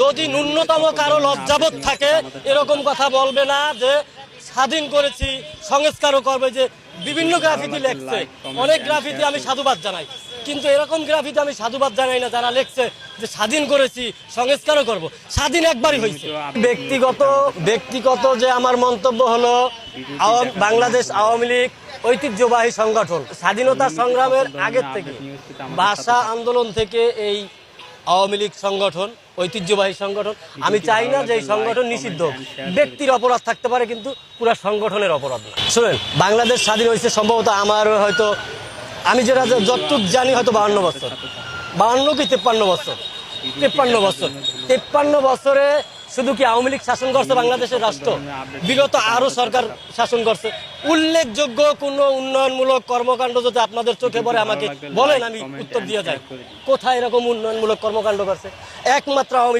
যদি ন্যূনতম কারও লজ্জাবোধ থাকে, এরকম কথা বলবে না যে স্বাধীন করেছি, সংস্কারও করবে, যে বিভিন্ন গ্রাফিতি লেখছে। অনেক গ্রাফিতি আমি সাধুবাদ জানাই। কিন্তু এরকম গ্রাফিতি আমি সাধুবাদ জানাই না, যারা লেখছে যে স্বাধীন করেছি, সংস্কারও করব। স্বাধীন একবারই হয়েছে। ব্যক্তিগত ব্যক্তিগত যে আমার মন্তব্য হলো বাংলাদেশ আওয়ামী লীগ ঐতিহ্যবাহী সংগঠন, স্বাধীনতা সংগ্রামের আগের থেকে, ভাষা আন্দোলন থেকে এই আওয়ামী লীগ সংগঠন ঐতিহ্যবাহী সংগঠন। আমি চাই না যে এই সংগঠন নিষিদ্ধ। ব্যক্তির অপরাধ থাকতে পারে কিন্তু পুরো সংগঠনের অপরাধ না। শুনেন বাংলাদেশ স্বাধীন হয়েছে সম্ভবত আমার হয়তো আমি যেটা যতটুক জানি হয়তো বাহান্ন বছর। বাহান্ন কি তেপ্পান্ন বছর? তেপ্পান্ন বছর। তেপ্পান্ন বছরে শুধু কি আওয়ামী লীগ শাসন করছে বাংলাদেশের রাষ্ট্র? বিগত আরও সরকার শাসন করছে। উল্লেখযোগ্য কোনো উন্নয়নমূলক কর্মকাণ্ড যদি আপনাদের চোখে পড়ে, আমাকে বলেন, আমি উত্তর দিয়ে যাই। কোথায় এরকম উন্নয়নমূলক কর্মকাণ্ড করছে? একমাত্র আওয়ামী